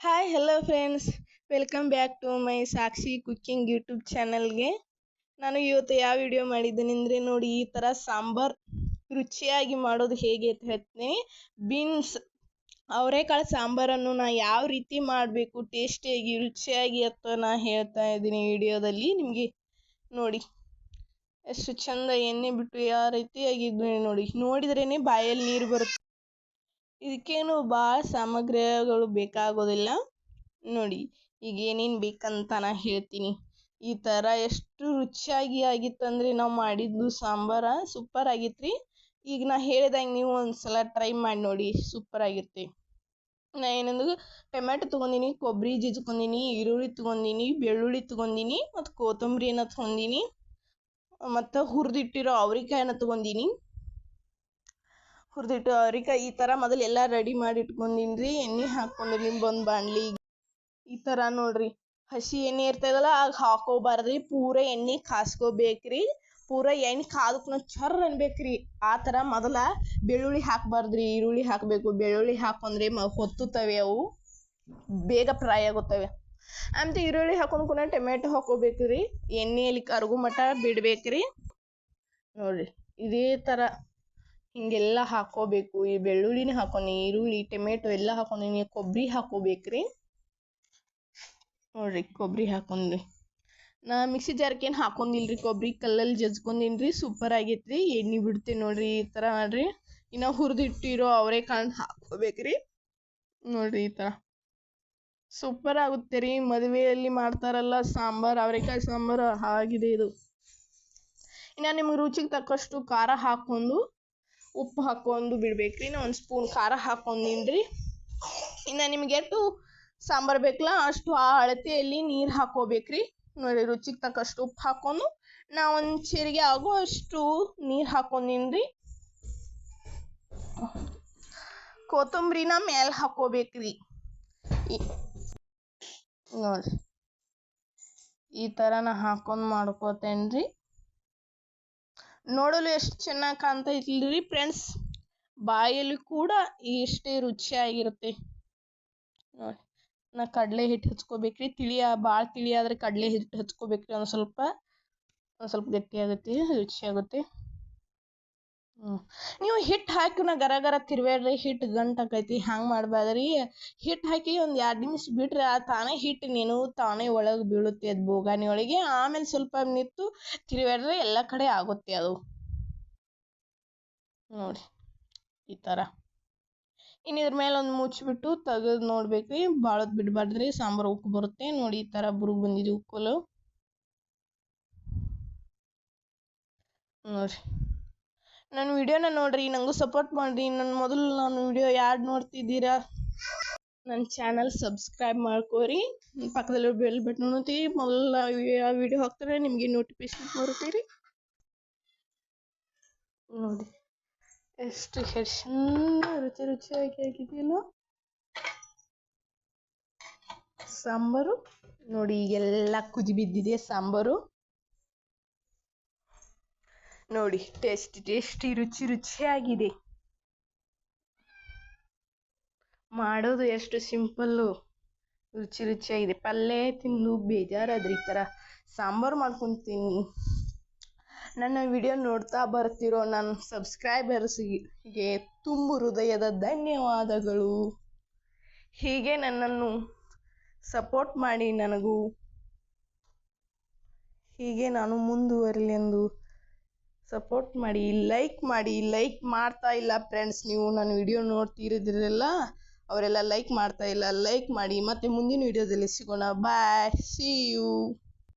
Hi hello friends welcome back to my Sakshi cooking YouTube ಚಾನಲ್ಗೆ ನಾನು ಇವತ್ತು ಯಾವ ವಿಡಿಯೋ ಮಾಡಿದ್ದೀನಿ ಅಂದರೆ ನೋಡಿ, ಈ ಥರ ಸಾಂಬಾರ್ ರುಚಿಯಾಗಿ ಮಾಡೋದು ಹೇಗೆ ಅಂತ ಹೇಳ್ತೀನಿ. ಬೀನ್ಸ್ ಅವರೆಕಾಳು ಸಾಂಬಾರನ್ನು ನಾ ಯಾವ ರೀತಿ ಮಾಡಬೇಕು ಟೇಸ್ಟಿಯಾಗಿ ರುಚಿಯಾಗಿ ಅಂತ ನಾನು ಹೇಳ್ತಾ ಇದ್ದೀನಿ ವಿಡಿಯೋದಲ್ಲಿ ನಿಮಗೆ ನೋಡಿ, ಎಷ್ಟು ಚಂದ ಎಣ್ಣೆ ಬಿಟ್ಟು ಯಾವ ರೀತಿಯಾಗಿದ್ದೀನಿ ನೋಡಿ. ನೋಡಿದ್ರೇ ಬಾಯಲ್ಲಿ ನೀರು ಬರುತ್ತೆ. ಇದಕ್ಕೇನು ಭಾಳ ಸಾಮಗ್ರಿಗಳು ಬೇಕಾಗೋದಿಲ್ಲ. ನೋಡಿ, ಈಗ ಏನೇನು ಬೇಕಂತ ನಾ ಹೇಳ್ತೀನಿ. ಈ ಥರ ಎಷ್ಟು ರುಚಿಯಾಗಿ ಆಗಿತ್ತಂದ್ರೆ ನಾವು ಮಾಡಿದ್ದು ಸಾಂಬಾರ ಸೂಪರ್ ಆಗಿತ್ತು ಈಗ ನಾ ಹೇಳಿದಂಗೆ ನೀವು ಒಂದು ಸಲ ಟ್ರೈ ಮಾಡಿ ನೋಡಿ ಸೂಪರ್ ಆಗಿರುತ್ತೆ. ನಾ ಏನಂದ್ರೆ ಟೊಮ್ಯಾಟೊ ತೊಗೊಂಡಿನಿ ಕೊಬ್ಬರಿ ಜಜ್ಕೊಂಡೀನಿ ಈರುಳ್ಳಿ ತೊಗೊಂಡಿನಿ, ಬೆಳ್ಳುಳ್ಳಿ ತೊಗೊಂಡಿನಿ, ಮತ್ತು ಕೊತ್ತಂಬರಿನ ತೊಗೊಂಡಿನಿ, ಮತ್ತು ಹುರಿದಿಟ್ಟಿರೋ ಅವ್ರೆಕಾಯನ್ನ ತೊಗೊಂಡಿನಿ. ಹುರಿದಿಟ್ಟು ಅವ್ರಿಗೆ ಈ ಥರ ಮೊದಲು ಎಲ್ಲ ರೆಡಿ ಮಾಡಿ ಇಟ್ಕೊಂಡೀನಿ ರೀ ಎಣ್ಣೆ ಹಾಕ್ಕೊಂಡಿನಿ ಒಂದು ಬಾಣಲಿ. ಈ ಥರ ನೋಡ್ರಿ. ಹಸಿ ಎಣ್ಣೆ ಇರ್ತದಲ್ಲ ಆಗ ಹಾಕೋಬಾರ್ದ್ರಿ. ಪೂರ ಎಣ್ಣೆ ಕಾಸ್ಕೋಬೇಕ್ರಿ. ಪೂರ ಎಣ್ಣೆ ಕಾದಕ್ನ ಚರ್ ಅನ್ಬೇಕ್ರಿ. ಆ ಥರ ಮೊದಲ ಬೆಳ್ಳುಳ್ಳಿ ಹಾಕ್ಬಾರ್ದ್ರಿ. ಈರುಳ್ಳಿ ಹಾಕಬೇಕು. ಬೆಳ್ಳುಳ್ಳಿ ಹಾಕೊಂಡ್ರೆ ಮ ಹೊತ್ತುತ್ತವೆ ಅವು. ಬೇಗ ಫ್ರೈ ಆಗುತ್ತವೆ. ಅಂತ ಈರುಳ್ಳಿ ಹಾಕೊಂಡು ಕೂಡ ಟೊಮೆಟೊ ಹಾಕೋಬೇಕ್ರಿ. ಎಣ್ಣೆಯಲ್ಲಿ ಕರಗು ಮಟ ಬಿಡ್ಬೇಕ್ರಿ. ನೋಡ್ರಿ. ಇದೇ ಥರ ಹಿಂಗೆಲ್ಲ ಹಾಕೋಬೇಕು, ಈ ಬೆಳ್ಳುಳ್ಳಿನ ಹಾಕ್ಕೊಂಡಿ ಈರುಳ್ಳಿ, ಟೊಮೆಟೊ ಎಲ್ಲ ಹಾಕೊಂಡಿನಿ ಕೊಬ್ಬರಿ ಹಾಕೋಬೇಕು ರೀ ನೋಡ್ರಿ ಕೊಬ್ಬರಿ ಹಾಕೊಂಡ್ರಿ ನಾ ಮಿಕ್ಸಿ ಜಾರ್ಕೇನು ಹಾಕೊಂಡಿಲ್ಲ ರೀ ಕೊಬ್ಬರಿ ಕಲ್ಲಲ್ಲಿ ಜಜ್ಕೊಂಡೀನಿ ಸೂಪರ್ ಆಗೈತೆ ರೀ ಎಣ್ಣೆ ಬಿಡ್ತೀನಿ ನೋಡ್ರಿ, ಈ ಥರ ಮಾಡ್ರಿ. ಇನ್ನು ಹುರಿದಿಟ್ಟಿರೋ ಅವರೇ ಕಾಣ್ ರೀ ನೋಡ್ರಿ, ಈ ಥರ ಸೂಪರ್ ಆಗುತ್ತೆ ರೀ, ಮದುವೆಯಲ್ಲಿ ಮಾಡ್ತಾರಲ್ಲ, ಸಾಂಬಾರು, ಅವರೆಕಾಯಿ ಸಾಂಬಾರು ಆಗಿದೆ ಇದು. ಇನ್ನು ನಿಮ್ಗೆ ರುಚಿಗೆ ತಕ್ಕಷ್ಟು ಖಾರ ಹಾಕ್ಕೊಂಡು ಉಪ್ಪು ಹಾಕೊಂಡು ಬಿಡ್ಬೇಕು. ರೀ ಒಂದು ಸ್ಪೂನ್ ಖಾರ ಹಾಕೊಂಡು ರೀ ಇನ್ನು ನಿಮ್ಗೆ ಎಷ್ಟು ಸಾಂಬಾರು ಬೇಕಲ್ಲ ಅಷ್ಟು ಆ ಅಳತೆಯಲ್ಲಿ ನೀರು ಹಾಕೋಬೇಕ್ರಿ. ನೋಡಿ, ರುಚಿಗೆ ತಕ್ಕಷ್ಟು ಉಪ್ಪು ಹಾಕೊಂಡು ನಾ ಒಂದು ಚೀರಿಗೆ ಆಗೋ ಅಷ್ಟು ನೀರು ಹಾಕೊಂಡು ರೀ ಕೊತ್ತಂಬರಿನ ಮೇಲೆ ಹಾಕೋಬೇಕ್ರಿ. ನೋಡ್ರಿ. ಈ ಥರ ನಾ ಹಾಕೊಂಡು ಮಾಡ್ಕೋತೇನೆ ರೀ ನೋಡಲು ಎಷ್ಟು ಚೆನ್ನಾಗಿ ಕಾಣ್ತಾ ರೀ ಫ್ರೆಂಡ್ಸ್ ಬಾಯಲ್ಲಿ ಕೂಡ ಎಷ್ಟೇ ರುಚಿಯಾಗಿರುತ್ತೆ. ನೋಡಿ, ನಾ ಕಡಲೆ ಹಿಟ್ಟು ಹಚ್ಕೋಬೇಕ್ರಿ. ತಿಳಿ ಭಾಳ ತಿಳಿ ಆದರೆ ಕಡಲೆ ಹಿಟ್ಟು ಹಚ್ಕೋಬೇಕ್ರಿ. ಒಂದು ಸ್ವಲ್ಪ ಒಂದು ಸ್ವಲ್ಪ ಗಟ್ಟಿಯಾಗುತ್ತೆ ರುಚಿ ಆಗುತ್ತೆ ಹ್ಞೂ ನೀವು ಹಿಟ್ಟು ಹಾಕಿ ನಾ ಗರ ಗರ ತಿರ್ಬೇಡ್ರಿ ಹಿಟ್ಟು ಗಂಟು ಆಕೈತಿ ಹಂಗೆ ಮಾಡಬಾರ್ದ್ರೀ ಹಿಟ್ಟು ಹಾಕಿ ಒಂದು ಎರಡು ನಿಮಿಷ ಬಿಟ್ರೆ ಆ ತಾನೇ ಹಿಟ್ಟು ನೀನು ತಾನೇ ಒಳಗೆ ಬೀಳುತ್ತೆ ಅದು ಬೋಗಾನಿ ಒಳಗೆ ಆಮೇಲೆ ಸ್ವಲ್ಪ ನಿಂತು ತಿರ್ಬೇಡ್ರಿ ಎಲ್ಲ ಕಡೆ ಆಗುತ್ತೆ ಅದು. ನೋಡಿ, ಈ ಥರ ಇನ್ನು ಇದ್ರ ಮೇಲೆ ಒಂದು ಮುಚ್ಚಿಬಿಟ್ಟು ತೆಗೆದು ನೋಡ್ಬೇಕು ರೀ ಭಾಳ ಬಿಡಬಾರ್ದ್ರಿ ಸಾಂಬಾರು ಉಕ್ಕು ಬರುತ್ತೆ. ನೋಡಿ, ಈ ಥರ ಬುರುಗು ಬಂದಿದೆ ಉಕ್ಕಲು ನೋಡಿರಿ ನನ್ನ ವಿಡಿಯೋನ ನೋಡ್ರಿ ನನಗೂ ಸಪೋರ್ಟ್ ಮಾಡಿರಿ. ನನ್ನ ಮೊದಲು ನಾನು ವಿಡಿಯೋ ಯಾರು ನೋಡ್ತಿದ್ದೀರಾ? ನನ್ನ ಚಾನಲ್ ಸಬ್ಸ್ಕ್ರೈಬ್ ಮಾಡ್ಕೋರಿ. ಪಕ್ಕದಲ್ಲಿ ಬೆಲ್ ಬಟನ್ ಒತ್ತಿ. ಮೊದಲು ವಿಡಿಯೋ ಹಾಕ್ತಾರೆ, ನಿಮಗೆ ನೋಟಿಫಿಕೇಶನ್ ಬರುತ್ತೀರಿ. ನೋಡಿ. ಎಷ್ಟು ಚೆಂದ ರುಚಿ ರುಚಿಯಾಗಿ ಆಗಿದೆಯಲ್ಲ ಸಾಂಬಾರು. ನೋಡಿ, ಈಗೆಲ್ಲ ಕುದಿ ಬಿದ್ದಿದೆ ಸಾಂಬಾರು. ನೋಡಿ ಟೇಸ್ಟಿ ಟೇಸ್ಟಿ ರುಚಿ, ರುಚಿಯಾಗಿದೆ. ಮಾಡೋದು ಎಷ್ಟು ಸಿಂಪಲ್ಲು ರುಚಿ, ರುಚಿಯಾಗಿದೆ. ಪಲ್ಯ ತಿಂದು ಬೇಜಾರಾದ್ರೆ ಈ ಥರ ಸಾಂಬಾರು ಮಾಡ್ಕೊತೀನಿ. ನನ್ನ ವಿಡಿಯೋ ನೋಡ್ತಾ ಬರ್ತಿರೋ ನನ್ನ ಸಬ್ಸ್ಕ್ರೈಬರ್ಸ್ಗೆ ತುಂಬು ಹೃದಯದ ಧನ್ಯವಾದಗಳು. ಹೀಗೆ ನನ್ನನ್ನು ಸಪೋರ್ಟ್ ಮಾಡಿ ನನಗೂ. ಹೀಗೆ ನಾನು ಮುಂದುವರಲಿ ಎಂದು ಸಪೋರ್ಟ್ ಮಾಡಿ, ಲೈಕ್ ಮಾಡಿ, ಲೈಕ್ ಮಾಡ್ತಾ ಇಲ್ಲ ಫ್ರೆಂಡ್ಸ್ ನೀವು. ನನ್ನ ವಿಡಿಯೋ ನೋಡ್ತಿರೋದ್ರೆಲ್ಲ ಅವರೆಲ್ಲ ಲೈಕ್ ಮಾಡ್ತಾ ಇಲ್ಲ, ಲೈಕ್ ಮಾಡಿ. ಮತ್ತೆ ಮುಂದಿನ ವಿಡಿಯೋದಲ್ಲಿ ಸಿಗೋಣ. Bye, see you.